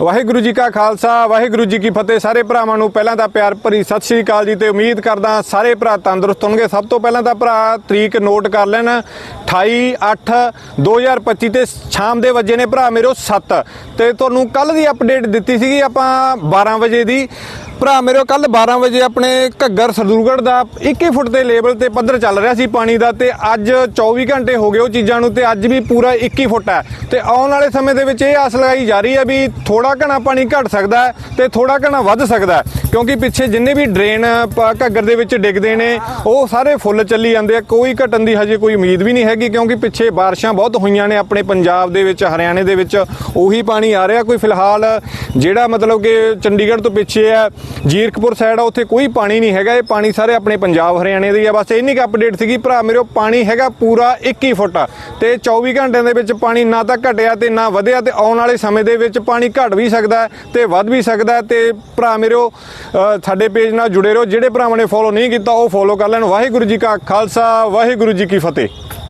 ਵਾਹਿਗੁਰੂ ਜੀ ਕਾ ਖਾਲਸਾ, ਵਾਹਿਗੁਰੂ ਜੀ ਕੀ ਫਤਿਹ। ਸਾਰੇ ਭਰਾਵਾਂ ਨੂੰ ਪਹਿਲਾਂ ਤਾਂ ਪਿਆਰ ਭਰੀ ਸਤਿ ਸ਼੍ਰੀ ਅਕਾਲ ਜੀ ਤੇ ਉਮੀਦ ਕਰਦਾ ਸਾਰੇ ਭਰਾ ਤੰਦਰੁਸਤ ਹੋਣਗੇ। ਸਭ ਤੋਂ ਪਹਿਲਾਂ ਤਾਂ ਭਰਾ, ਤਰੀਕ ਨੋਟ ਕਰ ਲੈਣ। 28 8 2025 ਤੇ ਸ਼ਾਮ ਦੇ ਵਜੇ ਨੇ ਭਰਾ, ਮੇਰੇ 7 ਤੇ ਤੁਹਾਨੂੰ ਕੱਲ ਦੀ ਅਪਡੇਟ ਦਿੱਤੀ ਸੀਗੀ ਆਪਾਂ 12 ਵਜੇ ਦੀ। ਭਰਾ, ਮੇਰੇ ਕੱਲ 12 ਵਜੇ ਆਪਣੇ ਘੱਗਰ ਸਰਦੂਲਗੜ੍ਹ ਦਾ 21 ਫੁੱਟ ਦੇ ਲੈਵਲ ਤੇ ਪੱਧਰ ਚੱਲ ਰਿਹਾ ਸੀ ਪਾਣੀ ਦਾ ਤੇ ਅੱਜ 24 ਘੰਟੇ ਹੋ ਗਏ ਉਹ ਚੀਜ਼ਾਂ ਨੂੰ ਤੇ ਅੱਜ ਵੀ ਪੂਰਾ 21 ਫੁੱਟ ਹੈ। ਤੇ ਆਉਣ ਵਾਲੇ ਸਮੇਂ ਦੇ ਵਿੱਚ ਇਹ ਆਸ ਲਗਾਈ ਜਾ ਰਹੀ ਹੈ ਵੀ ਥੋੜਾ ਘਣਾ ਪਾਣੀ ਘਟ ਸਕਦਾ ਹੈ ਤੇ ਥੋੜਾ ਘਣਾ ਵੱਧ ਸਕਦਾ ਹੈ। ਕਿਉਂਕਿ ਪਿੱਛੇ ਜਿੰਨੇ ਵੀ ਡਰੇਨ ਪ- ਘੱਗਰ ਦੇ ਵਿੱਚ ਡਿੱਗਦੇ ਨੇ, ਉਹ ਸਾਰੇ ਫੁੱਲ ਚੱਲੀ ਜਾਂਦੇ ਆ। ਕੋਈ ਘਟਣ ਦੀ ਹਜੇ ਕੋਈ ਉਮੀਦ ਵੀ ਨਹੀਂ ਹੈਗੀ, ਕਿਉਂਕਿ ਪਿੱਛੇ ਬਾਰਿਸ਼ਾਂ ਬਹੁਤ ਹੋਈਆਂ ਨੇ ਆਪਣੇ ਪੰਜਾਬ ਦੇ ਵਿੱਚ, ਹਰਿਆਣੇ ਦੇ ਵਿੱਚ। ਉਹੀ ਪਾਣੀ ਆ ਰਿਹਾ ਕੋਈ ਫਿਲਹਾਲ। ਜਿਹੜਾ ਮਤਲਬ ਕਿ ਚੰਡੀਗੜ੍ਹ ਤੋਂ ਪਿੱਛੇ ਹੈ ਜੀਰਕਪੁਰ ਸਾਈਡ ਆ, ਉੱਥੇ ਕੋਈ ਪਾਣੀ ਨਹੀਂ ਹੈਗਾ। ਇਹ ਪਾਣੀ ਸਾਰੇ ਆਪਣੇ ਪੰਜਾਬ, ਹਰਿਆਣੇ ਦੇ ਹੀ ਆ। ਬਸ ਇੰਨੀ ਕੁ ਅਪਡੇਟ ਸੀਗੀ, ਭਰਾ ਮੇਰੇ ਪਾਣੀ ਹੈਗਾ ਪੂਰਾ 21 ਫੁੱਟ। ਤੇ 24 ਘੰਟਿਆਂ ਦੇ ਵਿੱਚ ਪਾਣੀ ਨਾ ਤਾਂ ਘਟਿਆ ਤੇ ਨਾ ਵਧਿਆ, ਤੇ ਆਉਣ ਵਾਲੇ ਸਮੇਂ ਦੇ ਵਿੱਚ ਪਾਣੀ ਘਟ ਵੀ ਸਕਦਾ ਹੈ ਤੇ ਵੱਧ ਵੀ ਸਕਦਾ ਹੈ। ਤੇ ਭਰਾ ਮੇਰੇ ਸਾਡੇ ਪੇਜ ਨਾਲ ਜੁੜੇ ਰਹੋ। ਜਿਹੜੇ ਭਰਾਵਾਂ ਨੇ ਫੋਲੋ ਨਹੀਂ ਕੀਤਾ, ਉਹ ਫੋਲੋ ਕਰ ਲੈਣ। ਵਾਹਿਗੁਰੂ ਜੀ ਕਾ ਖਾਲਸਾ, ਵਾਹਿਗੁਰੂ ਜੀ ਕੀ ਫਤਿਹ।